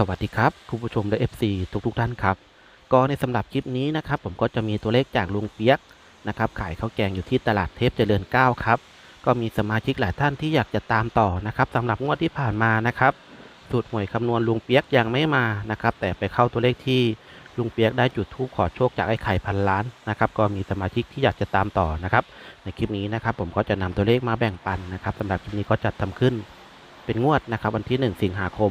สวัสดีครับคุณผู้ชมและ FC ทุกทุกๆท่านครับ ก็ในสำหรับคลิปนี้นะครับผมก็จะมีตัวเลขจากลุงเปียกนะครับขายข้าวแกงอยู่ที่ตลาดเทพเจริญ 9 ครับ ก็มีสมาชิกหลายท่านที่อยากจะตามต่อนะครับสำหรับงวดที่ผ่านมานะครับสูตรหวยคำนวณลุงเปียกยังไม่มานะครับแต่ไปเข้าตัวเลขที่ลุงเปียกได้จุดธูปขอโชคจากไอ้ไข่พันล้านนะครับก็มีสมาชิกที่อยากจะตามต่อนะครับในคลิปนี้นะครับผมก็จะนำตัวเลขมาแบ่งปันนะครับสำหรับคลิปนี้ก็จัดทำขึ้น เป็นงวดนะครับวันที่ 1 สิงหาคม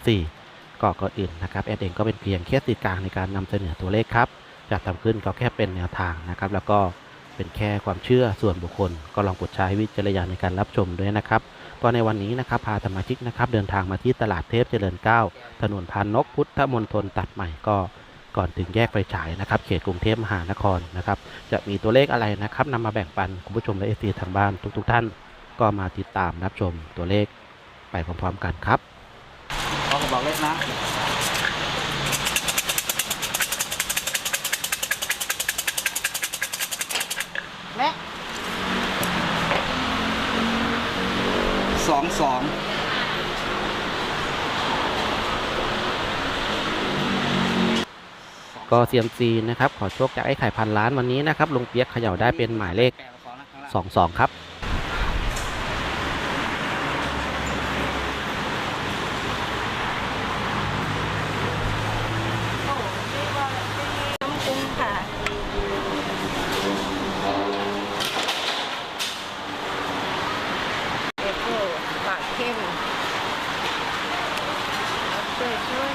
2564 ก็ก่อนอื่นนะครับแอดเองก็เป็นเพียงแค่สื่อกลางในการนำเสนอตัวเลขครับจะทำขึ้นก็แค่เป็นแนวทางนะครับ แล้วก็เป็นแค่ความเชื่อส่วนบุคคล ก็ลองกดใช้วิจารณญาณในการรับชมด้วยนะครับก็ในวันนี้นะครับพาสมาชิกนะครับเดินทางมาที่ตลาดเทพเจริญ 9 ถนนพานนกพุทธมณฑลตัดใหม่ก็ก่อนถึงแยกไฟฉายนะครับ เขตกรุงเทพมหานครนะครับ จะมีตัวเลขอะไรนะครับนำมาแบ่งปันคุณผู้ชมและเอซีทางบ้านทุก ๆ ท่าน ก็มาติดตามรับชมตัวเลขไปพร้อมๆกันครับขอกระบอกเล็กนะและสองสองก็เซียมซีนะครับ ขอโชคจากไอ้ไข่พันล้านวันนี้นะครับลุงเปียกเขย่าได้เป็นหมายเลขแปดกับสองนะข้างล่าง22 ครับ โอ้นี่ว่าน้ำปรุงค่ะเอฟโฟปากเข้มเอาช่วยช่วย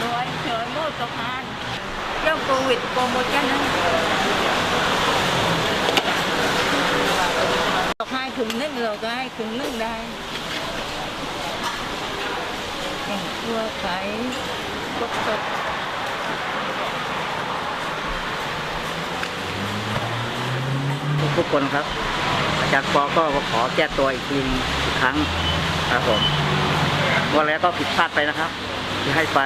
rồi trời mưa cực hành trong covid còn một trăm năm hai thùng nước rồi có hai thùng nước đây Cảnh cua cái quất cực ทุกคนครับ อาจารย์ปอก็ขอแก้ตัวอีกทีหนึ่งอีกครั้งครับผมวันแล้วก็ผิดพลาดไปนะครับที่ให้ไป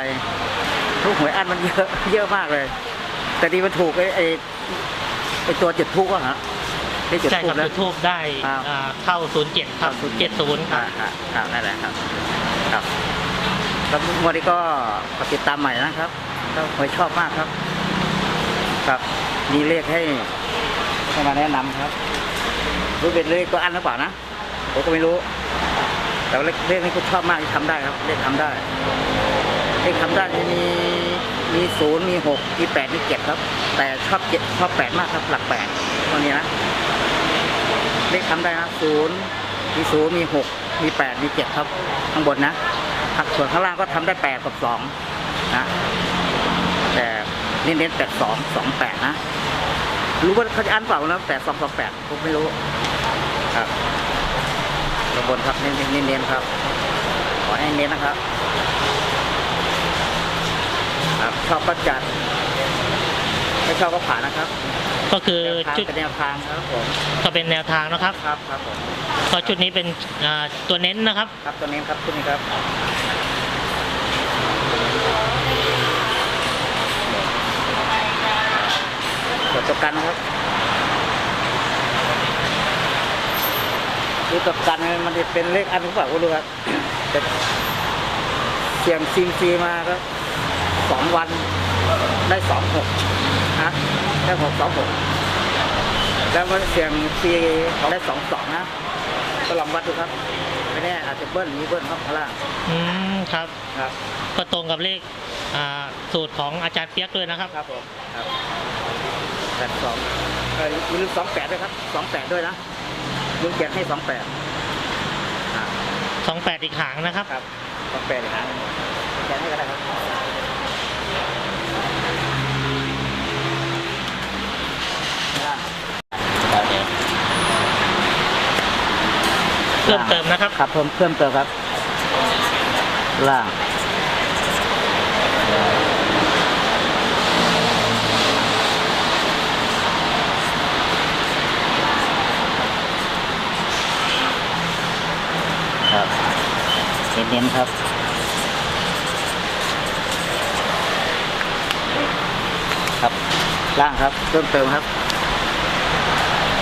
ทุกหวยอันมันเยอะเยอะมากเลย แต่ดีมันถูกไอ้ไอ้ไอ้ตัวจุดทุกข์อะฮะได้จุดใช่ทุคกรับข์แล้วยูทูบได้ครับอ่าเข้า07ครับ70คอ่ารับครับครับนั่นแหละครับ ครับแล้วงวันนี้ก็ติดตามใหม่นะครับก็หวยชอบมากครับ ครับ มีเลขให้ให้มาแนะนำครับ รู้เป็นเลขตัวอันหรือเปล่านะผมก็ไม่รู้ แต่ว่าเลขเลขนี้ผมชอบมากที่ทำได้ครับ เลขทำได้ เลขทำได้จะมี มีศูนย์มีหกมีแปดมีเจ็ดครับ แต่ชอบเจ็ดชอบแปดมากครับ หลักแปดตัวนี้นะเลขทำได้นะศูนย์มีศูนย์มีหกมีแปดมีเจ็ดครับ ข้างบนนะส่วนข้างล่างก็ทำได้แปดกับสองนะแต่เน้นๆแปดสองสองแปดนะรู้ว่าเขาจะอ่านเปล่านะแปดสองสองแปดผมไม่รู้ครับข้างบนครับเน้นๆเน้นๆครับขอให้เน้นนะครับ ครับชอบก็จัดไม่ชอบก็ผ่านนะครับก็คือแนวทางชุดเป็นแนวทางครับผมก็เป็นแนวทางนะครับครับครับผมก็ชุดนี้เป็นอ่าตัวเน้นนะครับ ครับตัวนี้ครับตัวนี้ครับตัวประกันครับคือตัวประกันมันจะเป็นเลขอันหรือเปล่าก็รู้ครับแต่เสียงซีมซีมาก็ สองวันได้สองหกนะได้หกสองหกแล้วมันเสียงซีได้สองสองนะก็ลองวัดดูครับไม่แน่อาจจะเบิ้ลมีเบิ้ลครับข้างล่างอืมครับครับ ก็ตรงกับเลขอ่าสูตรของอาจารย์เปียกเลยนะครับครับผมครับแปดสองเอออย่าลืมสองแปดด้วยครับสองแปดด้วยนะลุงเกียรติให้สองแปด28อีกหางนะครับครับสองแปดอีกหางแกให้ก็ได้ครับ พิ่มเติมนะครับครับเพิ่มเพิ่มเติมครับ ล่างครับเน้นๆครับครับล่างครับเพิ่มเติมครับ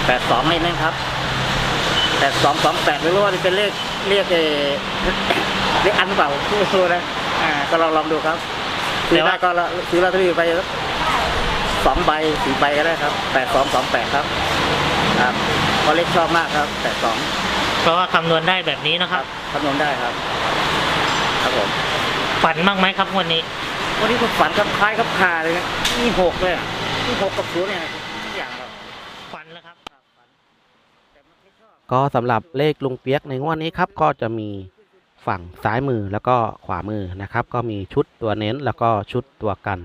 แปดสองเน้นครับ แปดสองสองแปดไม่รู้ว่าจะเป็นเลขเลขเออเลขอันหรือเปล่าไม่รู้นะอ่าก็ลองลองดูครับซื้อได้ก็ละซื้อลอตเตอรี่ไปสองใบสี่ใบก็ได้ครับแปดสองสองแปดครับครับเพราะเลขชอบมากครับแปดสองเพราะว่าคำนวณได้แบบนี้นะคครัรับบคำนวณได้ครับ ครับผมฝันบ้างไหมครับงวันนี้ วันนี้ผมฝันกับคล้ายกับคาเลยนะมีหกเลยอะมีหกกับศูนย์เนี่ยทุกอย่างครับ ฝันแล้วครับ แต่มันไม่ชอบ ก็สำหรับเลขลุงเปียกในงวดนี้ครับก็จะมีฝั่งซ้ายมือแล้วก็ขวามือนะครับ ก็มีชุดตัวเน้นแล้วก็ชุดตัวกัน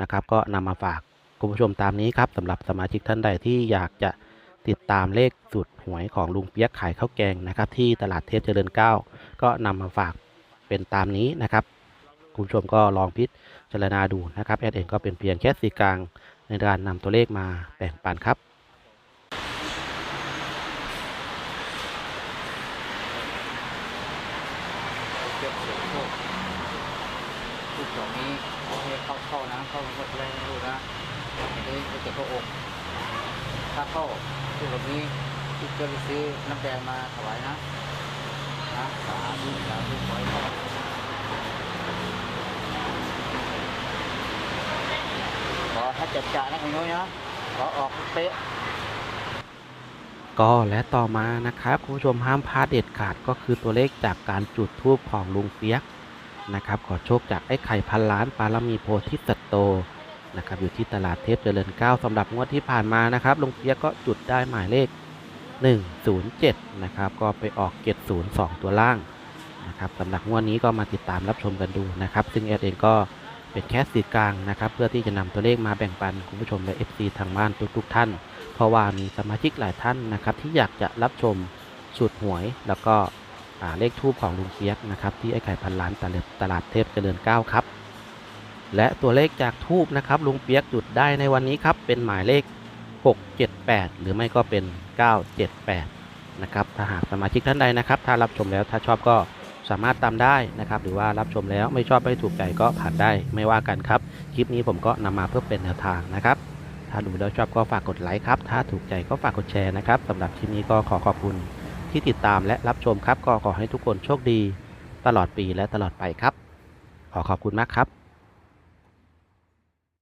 นะครับ ก็นำมาฝากคุณผู้ชมตามนี้ครับสำหรับสมาชิกท่านใดที่อยากจะติดตามเลขสุดหวยของลุงเปียกขายข้าวแกงนะครับ ที่ตลาดเทพเจริญเก้าก็นำมาฝากเป็นตามนี้นะครับ คุณผู้ชมก็ลองพิจารณาดูนะครับแอดเองก็เป็นเพียงแค่สื่อกลางในการนำตัวเลขมาแบ่งปันครับ เก็บเสียงโชคทุกดอกนี้โอเคเข้าเข้านะเข้าหมดแรงดูนะอันนี้จะเก็บพระองค์ถ้าเข้าทุกดอกนี้ที่จะไปซื้อน้ำแดงมาถวายนะนะสาธุสาธุขอให้เข้าขอให้จัดจ่านะคุณโยนะขอออกเป๊ะก็และต่อมานะครับคุณผู้ชมห้ามพลาดเด็ดขาดก็คือตัวเลขจากการจุดทูบของลุงเปียก นะครับ ขอโชคจากไอ้ไข่พันล้านปารมีโพธิสัตโตนะครับอยู่ที่ตลาดเทพเจริญเก้าสำหรับงวดที่ผ่านมานะครับลุงเปียกก็จุดได้หมายเลข 107 นะครับ ก็ไปออกเกต02 ตัวล่างนะครับสำหรับงวดนี้ก็มาติดตามรับชมกันดูนะครับ ซึ่งแอดเองก็เป็นแค่สื่อกลางนะครับ เพื่อที่จะนำตัวเลขมาแบ่งปันคุณผู้ชมและ FC ทางบ้านทุกๆ ท่าน เพราะว่ามีสมาชิกหลายท่านนะครับที่อยากจะรับชมสูตรหวยแล้วก็ เลขทูบของลุงเปียกนะครับที่ไอ้ไข่พันล้านตลาดตลาดเทพเจริญเก้าครับ และตัวเลขจากทูบนะครับลุงเปียกจุดได้ในวันนี้ครับเป็นหมายเลข 678 หรือไม่ก็เป็น 978 นะครับถ้าหากสมาชิกท่านใดนะครับ ถ้ารับชมแล้วถ้าชอบก็สามารถตามได้นะครับ หรือว่ารับชมแล้วไม่ชอบไม่ถูกใจก็ผ่านได้ไม่ว่ากันครับ คลิปนี้ผมก็นำมาเพื่อเป็นแนวทางนะครับ ถ้าดูแล้วชอบก็ฝากกดไลค์ครับ ถ้าถูกใจก็ฝากกดแชร์นะครับสำหรับคลิปนี้ก็ขอขอบคุณ ที่ติดตามและรับชมครับ ก็ขอให้ทุกคนโชคดี ตลอดปีและตลอดไปครับ ขอขอบคุณมากครับ